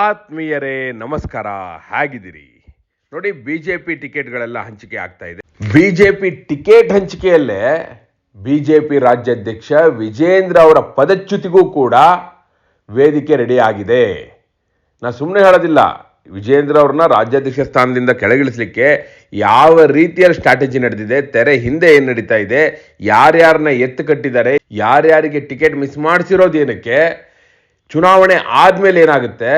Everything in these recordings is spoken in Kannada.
ಆತ್ಮೀಯರೇ, ನಮಸ್ಕಾರ. ಹೇಗಿದ್ದೀರಿ? ನೋಡಿ, ಬಿಜೆಪಿ ಟಿಕೆಟ್ಗಳೆಲ್ಲ ಹಂಚಿಕೆ ಆಗ್ತಾ ಇದೆ. ಬಿಜೆಪಿ ಟಿಕೆಟ್ ಹಂಚಿಕೆಯಲ್ಲೇ ಬಿಜೆಪಿ ರಾಜ್ಯಾಧ್ಯಕ್ಷ ವಿಜೇಂದ್ರ ಅವರ ಪದಚ್ಯುತಿಗೂ ಕೂಡ ವೇದಿಕೆ ರೆಡಿ ಆಗಿದೆ. ನಾ ಸುಮ್ಮನೆ ಹೇಳೋದಿಲ್ಲ, ವಿಜೇಂದ್ರ ಅವ್ರನ್ನ ರಾಜ್ಯಾಧ್ಯಕ್ಷ ಸ್ಥಾನದಿಂದ ಕೆಳಗಿಳಿಸಲಿಕ್ಕೆ ಯಾವ ರೀತಿಯ ಸ್ಟ್ರಾಟಜಿ ನಡೆದಿದೆ, ತೆರೆ ಹಿಂದೆ ಏನು ನಡೀತಾ ಇದೆ ಯಾರ್ಯಾರನ್ನ ಎತ್ತು ಕಟ್ಟಿದ್ದಾರೆ, ಯಾರ್ಯಾರಿಗೆ ಟಿಕೆಟ್ ಮಿಸ್ ಮಾಡಿಸಿರೋದು ಏನಕ್ಕೆ, ಚುನಾವಣೆ ಆದಮೇಲೆ ಏನಾಗುತ್ತೆ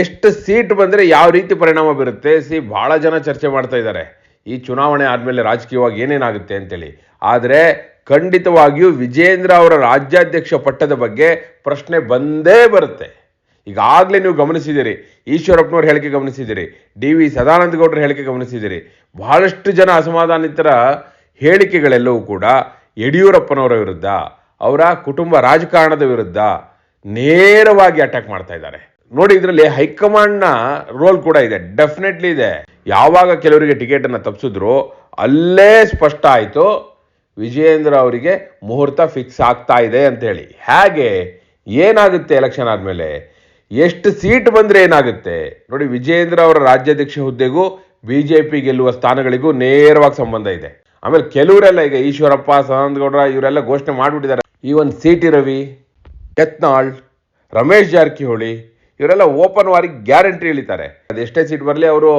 ಎಷ್ಟು ಸೀಟ್ ಬಂದರೆ ಯಾವ ರೀತಿ ಪರಿಣಾಮ ಬೀರುತ್ತೆ ಸಿ ಭಾಳ ಜನ ಚರ್ಚೆ ಮಾಡ್ತಾ ಇದ್ದಾರೆ. ಈ ಚುನಾವಣೆ ಆದಮೇಲೆ ರಾಜಕೀಯವಾಗಿ ಏನೇನಾಗುತ್ತೆ ಅಂತೇಳಿ. ಆದರೆ ಖಂಡಿತವಾಗಿಯೂ ವಿಜೇಂದ್ರ ಅವರ ರಾಜ್ಯಾಧ್ಯಕ್ಷ ಪಟ್ಟದ ಬಗ್ಗೆ ಪ್ರಶ್ನೆ ಬಂದೇ ಬರುತ್ತೆ. ಈಗಾಗಲೇ ನೀವು ಗಮನಿಸಿದ್ದೀರಿ, ಈಶ್ವರಪ್ಪನವ್ರ ಹೇಳಿಕೆ ಗಮನಿಸಿದ್ದೀರಿ, ಡಿ ವಿ ಸದಾನಂದ ಗೌಡರ ಹೇಳಿಕೆ ಗಮನಿಸಿದ್ದೀರಿ. ಬಹಳಷ್ಟು ಜನ ಅಸಮಾಧಾನಿತರ ಹೇಳಿಕೆಗಳೆಲ್ಲವೂ ಕೂಡ ಯಡಿಯೂರಪ್ಪನವರ ವಿರುದ್ಧ, ಅವರ ಕುಟುಂಬ ರಾಜಕಾರಣದ ವಿರುದ್ಧ ನೇರವಾಗಿ ಅಟ್ಯಾಕ್ ಮಾಡ್ತಾ ಇದ್ದಾರೆ. ನೋಡಿ, ಇದರಲ್ಲಿ ಹೈಕಮಾಂಡ್ನ ರೋಲ್ ಕೂಡ ಇದೆ, ಡೆಫಿನೆಟ್ಲಿ ಇದೆ. ಯಾವಾಗ ಕೆಲವರಿಗೆ ಟಿಕೆಟ್ ಅನ್ನ ತಪ್ಪಿಸಿದ್ರು ಅಲ್ಲೇ ಸ್ಪಷ್ಟ ಆಯಿತು, ವಿಜಯೇಂದ್ರ ಅವರಿಗೆ ಮುಹೂರ್ತ ಫಿಕ್ಸ್ ಆಗ್ತಾ ಇದೆ ಅಂತ ಹೇಳಿ. ಹೇಗೆ? ಏನಾಗುತ್ತೆ ಎಲೆಕ್ಷನ್ ಆದಮೇಲೆ? ಎಷ್ಟು ಸೀಟ್ ಬಂದರೆ ಏನಾಗುತ್ತೆ? ನೋಡಿ, ವಿಜಯೇಂದ್ರ ಅವರ ರಾಜ್ಯಾಧ್ಯಕ್ಷ ಹುದ್ದೆಗೂ ಬಿ ಜೆ ಪಿ ಗೆಲ್ಲುವ ಸ್ಥಾನಗಳಿಗೂ ನೇರವಾಗಿ ಸಂಬಂಧ ಇದೆ. ಆಮೇಲೆ ಕೆಲವರೆಲ್ಲ ಈಗ ಈಶ್ವರಪ್ಪ ಸದಾನಂದ ಇವರೆಲ್ಲ ಘೋಷಣೆ ಮಾಡಿಬಿಟ್ಟಿದ್ದಾರೆ. ಈ ಒಂದು ಸಿ ಟಿ ರವಿ, ಯತ್ನಾಳ್, ರಮೇಶ್ ಜಾರಕಿಹೊಳಿ ಇವರೆಲ್ಲ ಓಪನ್ ವಾರಿಗೆ ಗ್ಯಾರಂಟಿ ಇಳಿತಾರೆ. ಅದೆಷ್ಟೇ ಸೀಟ್ ಬರಲಿ ಅವರು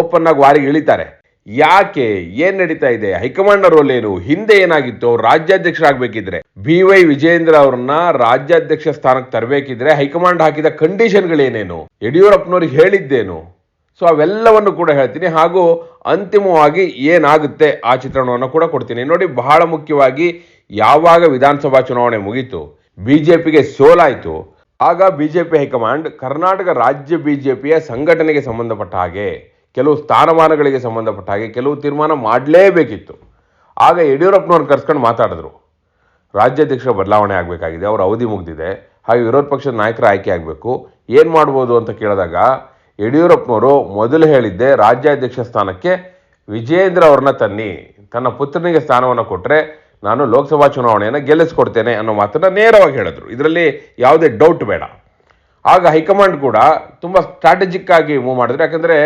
ಓಪನ್ ಆಗಿ ವಾರಿಗೆ ಇಳಿತಾರೆ. ಯಾಕೆ, ಏನ್ ನಡೀತಾ ಇದೆ? ಹೈಕಮಾಂಡ್ ರೋಲ್ ಏನು? ಹಿಂದೆ ಏನಾಗಿತ್ತು? ಅವ್ರು ರಾಜ್ಯಾಧ್ಯಕ್ಷರಾಗಬೇಕಿದ್ರೆ. ಬಿ ವೈ ವಿಜಯೇಂದ್ರ ಅವ್ರನ್ನ ರಾಜ್ಯಾಧ್ಯಕ್ಷ ಸ್ಥಾನಕ್ಕೆ ತರಬೇಕಿದ್ರೆ ಹೈಕಮಾಂಡ್ ಹಾಕಿದ ಕಂಡೀಷನ್ಗಳೇನೇನು? ಯಡಿಯೂರಪ್ಪನವ್ರಿಗೆ ಹೇಳಿದ್ದೇನು? ಸೊ ಅವೆಲ್ಲವನ್ನು ಕೂಡ ಹೇಳ್ತೀನಿ. ಹಾಗೂ ಅಂತಿಮವಾಗಿ ಏನಾಗುತ್ತೆ ಆ ಚಿತ್ರಣವನ್ನು ಕೂಡ ಕೊಡ್ತೀನಿ. ನೋಡಿ, ಬಹಳ ಮುಖ್ಯವಾಗಿ ಯಾವಾಗ ವಿಧಾನಸಭಾ ಚುನಾವಣೆ ಮುಗೀತು, ಬಿಜೆಪಿಗೆ ಸೋಲಾಯಿತು ಆಗ ಬಿಜೆಪಿ ಹೈಕಮಾಂಡ್ ಕರ್ನಾಟಕ ರಾಜ್ಯ ಬಿಜೆಪಿಯ ಸಂಘಟನೆಗೆ ಸಂಬಂಧಪಟ್ಟ ಹಾಗೆ, ಕೆಲವು ಸ್ಥಾನಮಾನಗಳಿಗೆ ಸಂಬಂಧಪಟ್ಟ ಹಾಗೆ ಕೆಲವು ತೀರ್ಮಾನ ಮಾಡಲೇಬೇಕಿತ್ತು. ಆಗ ಯಡಿಯೂರಪ್ಪನವ್ರನ್ನ ಕರ್ಸ್ಕೊಂಡು ಮಾತಾಡಿದ್ರು. ರಾಜ್ಯಾಧ್ಯಕ್ಷ ಬದಲಾವಣೆ ಆಗಬೇಕಾಗಿದೆ, ಅವರ ಅವಧಿ ಮುಗಿದಿದೆ, ಹಾಗೆ ವಿರೋಧ ಪಕ್ಷದ ನಾಯಕರ ಆಯ್ಕೆ ಆಗಬೇಕು, ಏನು ಮಾಡ್ಬೋದು ಅಂತ ಕೇಳಿದಾಗ ಯಡಿಯೂರಪ್ಪನವರು ಮೊದಲು ಹೇಳಿದ್ದೆ, ರಾಜ್ಯಾಧ್ಯಕ್ಷ ಸ್ಥಾನಕ್ಕೆ ವಿಜೇಂದ್ರ ಅವ್ರನ್ನ ತನ್ನಿ, ತನ್ನ ಪುತ್ರನಿಗೆ ಸ್ಥಾನವನ್ನು ಕೊಟ್ಟರೆ ನಾನು ಲೋಕಸಭಾ ಚುನಾವಣೆಯನ್ನು ಗೆಲ್ಲಿಸ್ಕೊಡ್ತೇನೆ ಅನ್ನೋ ಮಾತನ್ನು ನೇರವಾಗಿ ಹೇಳಿದ್ರು. ಇದರಲ್ಲಿ ಯಾವುದೇ ಡೌಟ್ ಬೇಡ. ಆಗ ಹೈಕಮಾಂಡ್ ಕೂಡ ತುಂಬ ಸ್ಟ್ರಾಟಜಿಕ್ ಆಗಿ ಮೂವ್ ಮಾಡಿದ್ರು. ಯಾಕಂದರೆ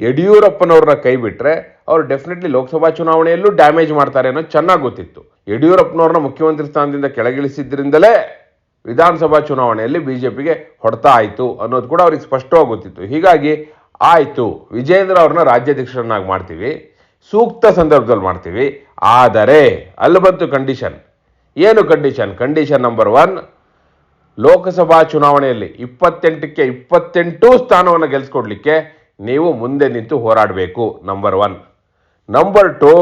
ಯಡಿಯೂರಪ್ಪನವ್ರನ್ನ ಕೈ ಬಿಟ್ಟರೆ ಅವರು ಡೆಫಿನೆಟ್ಲಿ ಲೋಕಸಭಾ ಚುನಾವಣೆಯಲ್ಲೂ ಡ್ಯಾಮೇಜ್ ಮಾಡ್ತಾರೆ ಅನ್ನೋದು ಚೆನ್ನಾಗಿ ಗೊತ್ತಿತ್ತು. ಯಡಿಯೂರಪ್ಪನವ್ರನ್ನ ಮುಖ್ಯಮಂತ್ರಿ ಸ್ಥಾನದಿಂದ ಕೆಳಗಿಳಿಸಿದ್ರಿಂದಲೇ ವಿಧಾನಸಭಾ ಚುನಾವಣೆಯಲ್ಲಿ ಬಿ ಜೆ ಪಿಗೆ ಹೊಡೆತ ಆಯಿತು ಅನ್ನೋದು ಕೂಡ ಅವ್ರಿಗೆ ಸ್ಪಷ್ಟವಾಗಿ ಗೊತ್ತಿತ್ತು. ಹೀಗಾಗಿ ಆಯಿತು. ವಿಜೇಂದ್ರ ಅವ್ರನ್ನ ರಾಜ್ಯಾಧ್ಯಕ್ಷರನ್ನಾಗಿ ಮಾಡ್ತೀವಿ. ಸೂಕ್ತ ಸಂದರ್ಭದಲ್ಲಿ ಮಾಡ್ತೀವಿ. ಆದರೆ, ಅಲ್ಲಿ ಬಂತು ಕಂಡೀಷನ್ ಏನು condition condition number one Lok Sabha ಚುನಾವಣೆಯಲ್ಲಿ ಇಪ್ಪತ್ತೆಂಟಕ್ಕೆ ಇಪ್ಪತ್ತೆಂಟು ಸ್ಥಾನವನ್ನು ಗೆಲ್ಸ್ಕೊಡ್ಲಿಕ್ಕೆ ನೀವು ಮುಂದೆ ನಿಂತು ಹೋರಾಡಬೇಕು number one number two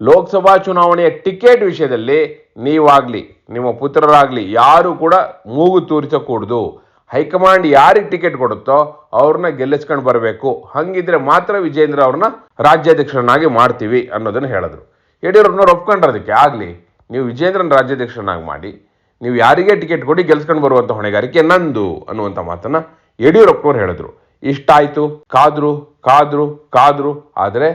Lok Sabha ಚುನಾವಣೆಯ ಟಿಕೆಟ್ ವಿಷಯದಲ್ಲಿ ನೀವಾಗಲಿ, ನಿಮ್ಮ ಪುತ್ರರಾಗಲಿ ಯಾರು ಕೂಡ ಮೂಗು ತೂರಿಸಕೂಡ್ದು. ಹೈಕಮಾಂಡ್ ಯಾರಿಗೆ ಟಿಕೆಟ್ ಕೊಡುತ್ತೋ ಅವ್ರನ್ನ ಗೆಲ್ಲಿಸ್ಕೊಂಡು ಬರಬೇಕು. ಹಂಗಿದ್ರೆ ಮಾತ್ರ ವಿಜೇಂದ್ರ ಅವ್ರನ್ನ ರಾಜ್ಯಾಧ್ಯಕ್ಷರನ್ನಾಗಿ ಮಾಡ್ತೀವಿ ಅನ್ನೋದನ್ನು ಹೇಳಿದ್ರು. ಯಡಿಯೂರಪ್ಪನವ್ರು ಒಪ್ಕೊಂಡ್ರು ಅದಕ್ಕೆ. ಆಗಲಿ, ನೀವು ವಿಜೇಂದ್ರನ ರಾಜ್ಯಾಧ್ಯಕ್ಷರನ್ನಾಗಿ ಮಾಡಿ, ನೀವು ಯಾರಿಗೆ ಟಿಕೆಟ್ ಕೊಡಿ ಗೆಲ್ಸ್ಕೊಂಡು ಬರುವಂಥ ಹೊಣೆಗಾರಿಕೆ ನಂದು ಅನ್ನುವಂಥ ಮಾತನ್ನ ಯಡಿಯೂರಪ್ಪನವ್ರು ಹೇಳಿದ್ರು. ಇಷ್ಟ ಆಯಿತು ಕಾದ್ರು ಕಾದ್ರು ಕಾದ್ರು. ಆದರೆ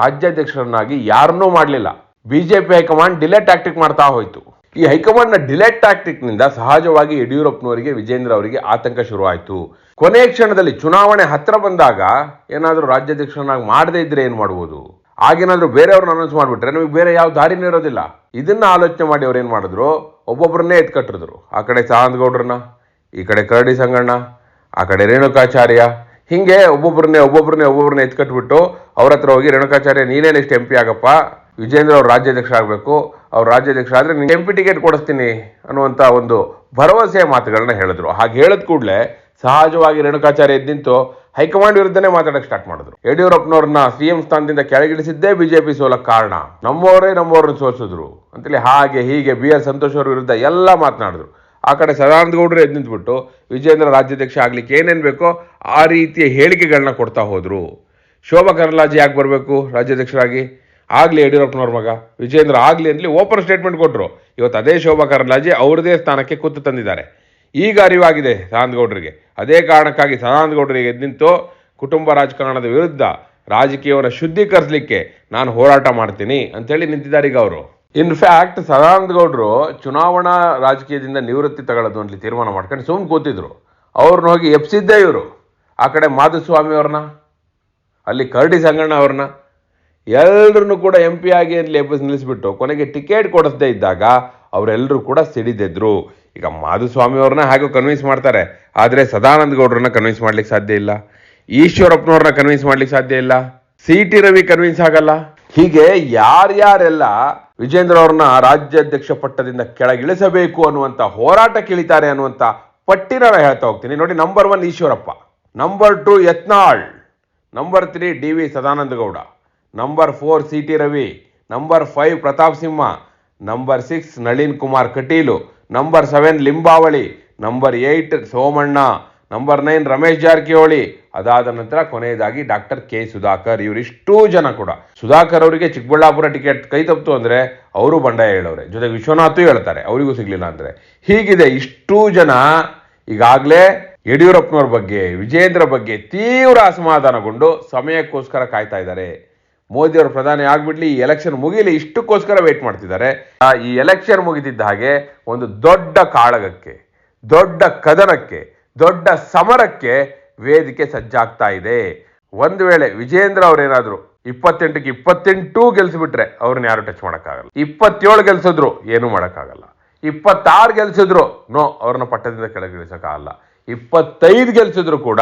ರಾಜ್ಯಾಧ್ಯಕ್ಷರನ್ನಾಗಿ ಯಾರನ್ನೂ ಮಾಡಲಿಲ್ಲ. ಬಿಜೆಪಿ ಹೈಕಮಾಂಡ್ ಡಿಲೇ ಟ್ಯಾಕ್ಟಿಕ್ ಮಾಡ್ತಾ ಹೋಯಿತು. ಈ ಹೈಕಮಾಂಡ್ನ ಡಿಲೇ ಟ್ಯಾಕ್ಟಿಕ್ನಿಂದ ಸಹಜವಾಗಿ ಯಡಿಯೂರಪ್ಪನವರಿಗೆ, ವಿಜೇಂದ್ರ ಅವರಿಗೆ ಆತಂಕ ಶುರುವಾಯಿತು. ಕೊನೆಯ ಕ್ಷಣದಲ್ಲಿ ಚುನಾವಣೆ ಹತ್ರ ಬಂದಾಗ ಏನಾದರೂ ರಾಜ್ಯಾಧ್ಯಕ್ಷರನ್ನಾಗಿ ಮಾಡದೇ ಇದ್ರೆ ಏನು ಮಾಡುವುದು? ಆಗೇನಾದರೂ ಬೇರೆಯವ್ರನ್ನ ಅನೌನ್ಸ್ ಮಾಡಿಬಿಟ್ರೆ ನಮಗೆ ಬೇರೆ ಯಾವ ದಾರಿನೂ ಇರೋದಿಲ್ಲ. ಇದನ್ನ ಆಲೋಚನೆ ಮಾಡಿ ಅವ್ರು ಏನು ಮಾಡಿದ್ರು? ಒಬ್ಬೊಬ್ಬರನ್ನೇ ಎತ್ಕಟ್ಟಿದ್ರು ಆ ಕಡೆ ಸಾಂದ್ ಗೌಡ್ರನ್ನ ಈ ಕಡೆ ಕರಡಿ ಸಂಗಣ್ಣ, ಆ ಕಡೆ ರೇಣುಕಾಚಾರ್ಯ. ಹೀಗೆ ಒಬ್ಬೊಬ್ಬರನ್ನೇ ಒಬ್ಬೊಬ್ಬರನ್ನೇ ಒಬ್ಬೊಬ್ಬರನ್ನೇ ಎತ್ಕಟ್ಬಿಟ್ಟು ಅವ್ರ ಹತ್ರ ಹೋಗಿ, ರೇಣುಕಾಚಾರ್ಯ, ನೀನೇನು ಇಷ್ಟು ಎಂ ಪಿ ಆಗಪ್ಪ? ವಿಜೇಂದ್ರ ಅವ್ರು ರಾಜ್ಯಾಧ್ಯಕ್ಷ ಆಗಬೇಕು. ಅವ್ರು ರಾಜ್ಯಾಧ್ಯಕ್ಷ ಆದರೆ ನಿಮ್ಗೆ ಎಂ ಪಿ ಟಿಕೆಟ್ ಕೊಡಿಸ್ತೀನಿ ಅನ್ನುವಂಥ ಒಂದು ಭರವಸೆಯ ಮಾತುಗಳನ್ನ ಹೇಳಿದ್ರು. ಹಾಗೆ ಹೇಳಿದ ಕೂಡಲೇ ಸಹಜವಾಗಿ ರೇಣುಕಾಚಾರ್ಯ ಎದ್ದಿಂತು ಹೈಕಮಾಂಡ್ ವಿರುದ್ಧನೇ ಮಾತಾಡಕ್ಕೆ ಸ್ಟಾರ್ಟ್ ಮಾಡಿದ್ರು. ಯಡಿಯೂರಪ್ಪನವ್ರನ್ನ ಸಿ ಎಂ ಸ್ಥಾನದಿಂದ ಕೆಳಗಿಳಿಸಿದ್ದೇ ಬಿಜೆಪಿ ಸೋಲಕ್ಕೆ ಕಾರಣ. ನಮ್ಮವರೇ ನಮ್ಮವ್ರನ್ನ ಸೋಲಿಸಿದ್ರು ಅಂತೇಳಿ ಹಾಗೆ ಹೀಗೆ ಬಿ ಆರ್ ಸಂತೋಷ್ ಅವ್ರ ವಿರುದ್ಧ ಎಲ್ಲ ಮಾತನಾಡಿದ್ರು. ಆ ಕಡೆ ಸದಾನಂದ ಗೌಡರು ಎದ್ದು ನಿಂತ್ಬಿಟ್ಟು ವಿಜೇಂದ್ರ ರಾಜ್ಯಾಧ್ಯಕ್ಷ ಆಗ್ಲಿಕ್ಕೆ ಏನೇನು ಬೇಕೋ ಆ ರೀತಿಯ ಹೇಳಿಕೆಗಳನ್ನ ಕೊಡ್ತಾ ಹೋದರು. ಶೋಭಾ ಕರ್ಲಾಜಿ ಯಾಕೆ ಬರಬೇಕು ರಾಜ್ಯಾಧ್ಯಕ್ಷರಾಗಿ? ಆಗಲಿ ಯಡಿಯೂರಪ್ಪನವ್ರ ಮಗ. ವಿಜೇಂದ್ರ ಆಗಲಿ ಅಂತಲಿ ಓಪನ್ ಸ್ಟೇಟ್ಮೆಂಟ್ ಕೊಟ್ಟರು ಇವತ್ತು ಅದೇ ಶೋಭಾ ಕರಂದ್ಲಾಜೆ ಅವ್ರದೇ ಸ್ಥಾನಕ್ಕೆ ಕೂತು ತಂದಿದ್ದಾರೆ. ಈಗ ಅರಿವಾಗಿದೆ ಸದಾನಂದ ಗೌಡರಿಗೆ ಅದೇ ಕಾರಣಕ್ಕಾಗಿ ಸದಾನಂದ ಗೌಡರಿಗೆ ಎದ್ದು ನಿಂತು ಕುಟುಂಬ ರಾಜಕಾರಣದ ವಿರುದ್ಧ ರಾಜಕೀಯವನ್ನು ಶುದ್ಧೀಕರಿಸಲಿಕ್ಕೆ ನಾನು ಹೋರಾಟ ಮಾಡ್ತೀನಿ ಅಂತೇಳಿ ನಿಂತಿದ್ದಾರೆ ಈಗ ಅವರು. ಇನ್ಫ್ಯಾಕ್ಟ್ ಸದಾನಂದ ಗೌಡರು ಚುನಾವಣಾ ರಾಜಕೀಯದಿಂದ ನಿವೃತ್ತಿ ತಗೊಳ್ಳೋದು ಅಂತ ತೀರ್ಮಾನ ಮಾಡ್ಕೊಂಡು ಸುಮ್ಮನೆ ಕೂತಿದ್ರು. ಅವ್ರನ್ನ ಹೋಗಿ ಎಪ್ಸಿದ್ದೇ ಇವರು. ಆ ಕಡೆ ಮಾಧುಸ್ವಾಮಿ ಅವ್ರನ್ನ, ಅಲ್ಲಿ ಕರಡಿ ಸಂಗಣ್ಣ ಅವ್ರನ್ನ ಎಲ್ಲರನ್ನು ಕೂಡ ಎಂ ಪಿ ಆಗಿ ಲೇಪಸ್ ನಿಲ್ಲಿಸ್ಬಿಟ್ಟು ಕೊನೆಗೆ ಟಿಕೆಟ್ ಕೊಡಿಸದೇ ಇದ್ದಾಗ ಅವರೆಲ್ಲರೂ ಕೂಡ ಸಿಡಿದಿದ್ರು. ಈಗ ಮಾಧುಸ್ವಾಮಿ ಅವ್ರನ್ನ ಹಾಗೂ ಕನ್ವಿನ್ಸ್ ಮಾಡ್ತಾರೆ. ಆದರೆ ಸದಾನಂದ ಗೌಡ್ರನ್ನ ಕನ್ವಿನ್ಸ್ ಮಾಡ್ಲಿಕ್ಕೆ ಸಾಧ್ಯ ಇಲ್ಲ. ಈಶ್ವರಪ್ಪನವ್ರನ್ನ ಕನ್ವಿನ್ಸ್ ಮಾಡ್ಲಿಕ್ಕೆ ಸಾಧ್ಯ ಇಲ್ಲ. ಸಿ ಟಿ ರವಿ ಕನ್ವಿನ್ಸ್ ಆಗಲ್ಲ. ಹೀಗೆ ಯಾರ್ಯಾರೆಲ್ಲ ವಿಜೇಂದ್ರ ಅವ್ರನ್ನ ರಾಜ್ಯಾಧ್ಯಕ್ಷ ಪಟ್ಟದಿಂದ ಕೆಳಗಿಳಿಸಬೇಕು ಅನ್ನುವಂತ ಹೋರಾಟ ಕೇಳಿತಾರೆ ಪಟ್ಟಿನ ನಾನು ಹೇಳ್ತಾ ಹೋಗ್ತೀನಿ. ನೋಡಿ number one Eshwarappa number two Yatnal number three D V Sadananda Gowda. Number four C T Ravi number five Pratap Simha number six Nalin Kumar Kateel number seven Limbavali number eight Somanna number nine Ramesh Jarkiholi ಅದಾದ ನಂತರ ಕೊನೆಯದಾಗಿ ಡಾಕ್ಟರ್ ಕೆ ಸುಧಾಕರ್ ಇವರಿಷ್ಟೂ ಜನ ಕೂಡ. ಸುಧಾಕರ್ ಅವರಿಗೆ ಚಿಕ್ಕಬಳ್ಳಾಪುರ ಟಿಕೆಟ್ ಕೈ ತಪ್ಪಿತು ಅಂದರೆ ಅವರು ಬಂಡಾಯ ಹೇಳೋರೆ. ಜೊತೆಗೆ ವಿಶ್ವನಾಥ್ ಹೇಳ್ತಾರೆ. ಅವರಿಗೂ ಸಿಗಲಿಲ್ಲ ಅಂದರೆ. ಹೀಗಿದೆ ಇಷ್ಟೂ ಜನ ಈಗಾಗಲೇ ಯಡಿಯೂರಪ್ಪನವ್ರ ಬಗ್ಗೆ ವಿಜೇಂದ್ರ ಬಗ್ಗೆ ತೀವ್ರ ಅಸಮಾಧಾನಗೊಂಡು ಸಮಯಕ್ಕೋಸ್ಕರ ಕಾಯ್ತಾ ಇದ್ದಾರೆ. ಮೋದಿ ಅವರು ಪ್ರಧಾನಿ ಆಗ್ಬಿಡ್ಲಿ, ಈ ಎಲೆಕ್ಷನ್ ಮುಗಿಲಿ, ಇಷ್ಟಕ್ಕೋಸ್ಕರ ವೇಟ್ ಮಾಡ್ತಿದ್ದಾರೆ. ಈ ಎಲೆಕ್ಷನ್ ಮುಗಿದಿದ್ದ ಹಾಗೆ ಒಂದು ದೊಡ್ಡ ಕಾಳಗಕ್ಕೆ, ದೊಡ್ಡ ಕದನಕ್ಕೆ, ದೊಡ್ಡ ಸಮರಕ್ಕೆ ವೇದಿಕೆ ಸಜ್ಜಾಗ್ತಾ ಇದೆ. ಒಂದು ವೇಳೆ ವಿಜೇಂದ್ರ ಅವ್ರೇನಾದ್ರು ಇಪ್ಪತ್ತೆಂಟಕ್ಕೆ ಇಪ್ಪತ್ತೆಂಟು ಗೆಲ್ಸಿಬಿಟ್ರೆ ಅವ್ರನ್ನ ಯಾರು ಟಚ್ ಮಾಡೋಕ್ಕಾಗಲ್ಲ. ಇಪ್ಪತ್ತೇಳು ಗೆಲ್ಸಿದ್ರು ಏನೂ ಮಾಡೋಕ್ಕಾಗಲ್ಲ. ಇಪ್ಪತ್ತಾರು ಗೆಲ್ಸಿದ್ರು, ನೋ, ಅವ್ರನ್ನ ಪಟ್ಟದಿಂದ ಕೆಳಗಿಳಿಸೋಕ್ಕಾಗಲ್ಲ ಇಪ್ಪತ್ತೈದು ಗೆಲ್ಸಿದ್ರು ಕೂಡ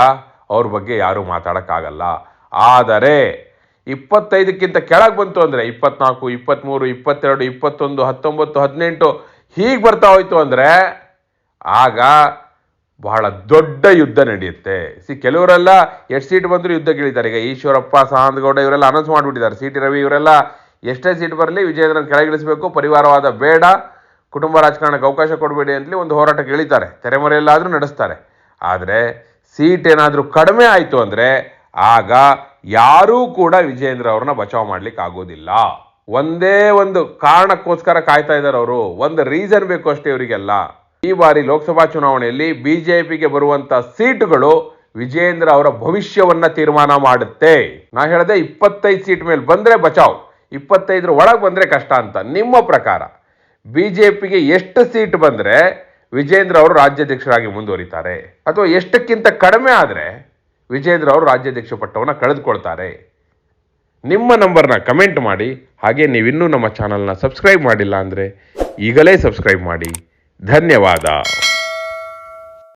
ಅವ್ರ ಬಗ್ಗೆ ಯಾರೂ ಮಾತಾಡೋಕ್ಕಾಗಲ್ಲ. ಆದರೆ ಇಪ್ಪತ್ತೈದಕ್ಕಿಂತ ಕೆಳಗೆ ಬಂತು ಅಂದರೆ ಇಪ್ಪತ್ನಾಲ್ಕು ಇಪ್ಪತ್ತ್ಮೂರು ಇಪ್ಪತ್ತೆರಡು, ಇಪ್ಪತ್ತೊಂದು, ಹತ್ತೊಂಬತ್ತು, ಹದಿನೆಂಟು ಹೀಗೆ ಬರ್ತಾ ಹೋಯ್ತು ಅಂದರೆ ಆಗ ಬಹಳ ದೊಡ್ಡ ಯುದ್ಧ ನಡೆಯುತ್ತೆ. ಸಿ, ಕೆಲವರೆಲ್ಲ ಎಷ್ಟು ಸೀಟ್ ಬಂದರೂ ಯುದ್ಧ ಕೇಳಿದ್ದಾರೆ ಈಗ ಈಶ್ವರಪ್ಪ ಸಹಾನಗೌಡ ಇವರೆಲ್ಲ ಅನೌನ್ಸ್ ಮಾಡಿಬಿಟ್ಟಿದ್ದಾರೆ. ಸಿ, ಟಿ, ರವಿ ಇವರೆಲ್ಲ ಎಷ್ಟೇ ಸೀಟ್ ಬರಲಿ ವಿಜಯೇಂದ್ರನ ಕೆಳಗಿಳಿಸಬೇಕು ಪರಿವಾರವಾದ ಬೇಡ. ಕುಟುಂಬ ರಾಜಕಾರಣಕ್ಕೆ ಅವಕಾಶ ಕೊಡಬೇಡಿ ಅಂತಲಿ ಒಂದು ಹೋರಾಟ ಇಳಿತಾರೆ. ತೆರೆಮರೆಯಲ್ಲಾದರೂ ನಡೆಸ್ತಾರೆ. ಆದರೆ ಸೀಟ್ ಏನಾದರೂ ಕಡಿಮೆ ಆಯಿತು ಅಂದರೆ ಆಗ ಯಾರೂ ಕೂಡ ವಿಜೇಂದ್ರ ಅವ್ರನ್ನ ಬಚಾವ್ ಮಾಡ್ಲಿಕ್ಕೆ ಆಗೋದಿಲ್ಲ. ಒಂದೇ ಒಂದು ಕಾರಣಕ್ಕೋಸ್ಕರ ಕಾಯ್ತಾ ಇದ್ದಾರೆ ಅವರು. ಒಂದು ರೀಸನ್ ಬೇಕು ಅಷ್ಟೇ ಇವರಿಗೆಲ್ಲ. ಈ ಬಾರಿ ಲೋಕಸಭಾ ಚುನಾವಣೆಯಲ್ಲಿ ಬಿಜೆಪಿಗೆ ಬರುವಂತ ಸೀಟುಗಳು ವಿಜೇಂದ್ರ ಅವರ ಭವಿಷ್ಯವನ್ನ ತೀರ್ಮಾನ ಮಾಡುತ್ತೆ. ನಾ ಹೇಳದೆ ಇಪ್ಪತ್ತೈದು ಸೀಟ್ ಮೇಲೆ ಬಂದ್ರೆ ಬಚಾವ್, ಇಪ್ಪತ್ತೈದರ ಒಳಗೆ ಬಂದ್ರೆ ಕಷ್ಟ ಅಂತ ನಿಮ್ಮ ಪ್ರಕಾರ. ಬಿಜೆಪಿಗೆ ಎಷ್ಟು ಸೀಟ್ ಬಂದ್ರೆ ವಿಜೇಂದ್ರ ಅವರು ರಾಜ್ಯಾಧ್ಯಕ್ಷರಾಗಿ ಮುಂದುವರಿತಾರೆ? ಅಥವಾ ಎಷ್ಟಕ್ಕಿಂತ ಕಡಿಮೆ ಆದರೆ ವಿಜೇಂದ್ರ ಅವರು ರಾಜ್ಯಾಧ್ಯಕ್ಷ ಪಟ್ಟವನ್ನು ಕಳೆದುಕೊಳ್ತಾರೆ. ನಿಮ್ಮ ನಂಬರ್ನ ಕಮೆಂಟ್ ಮಾಡಿ, ಹಾಗೆ ನೀವಿನ್ನೂ ನಮ್ಮ ಚಾನಲ್ನ ಸಬ್ಸ್ಕ್ರೈಬ್ ಮಾಡಿಲ್ಲ ಅಂದರೆ ಈಗಲೇ ಸಬ್ಸ್ಕ್ರೈಬ್ ಮಾಡಿ. ಧನ್ಯವಾದ.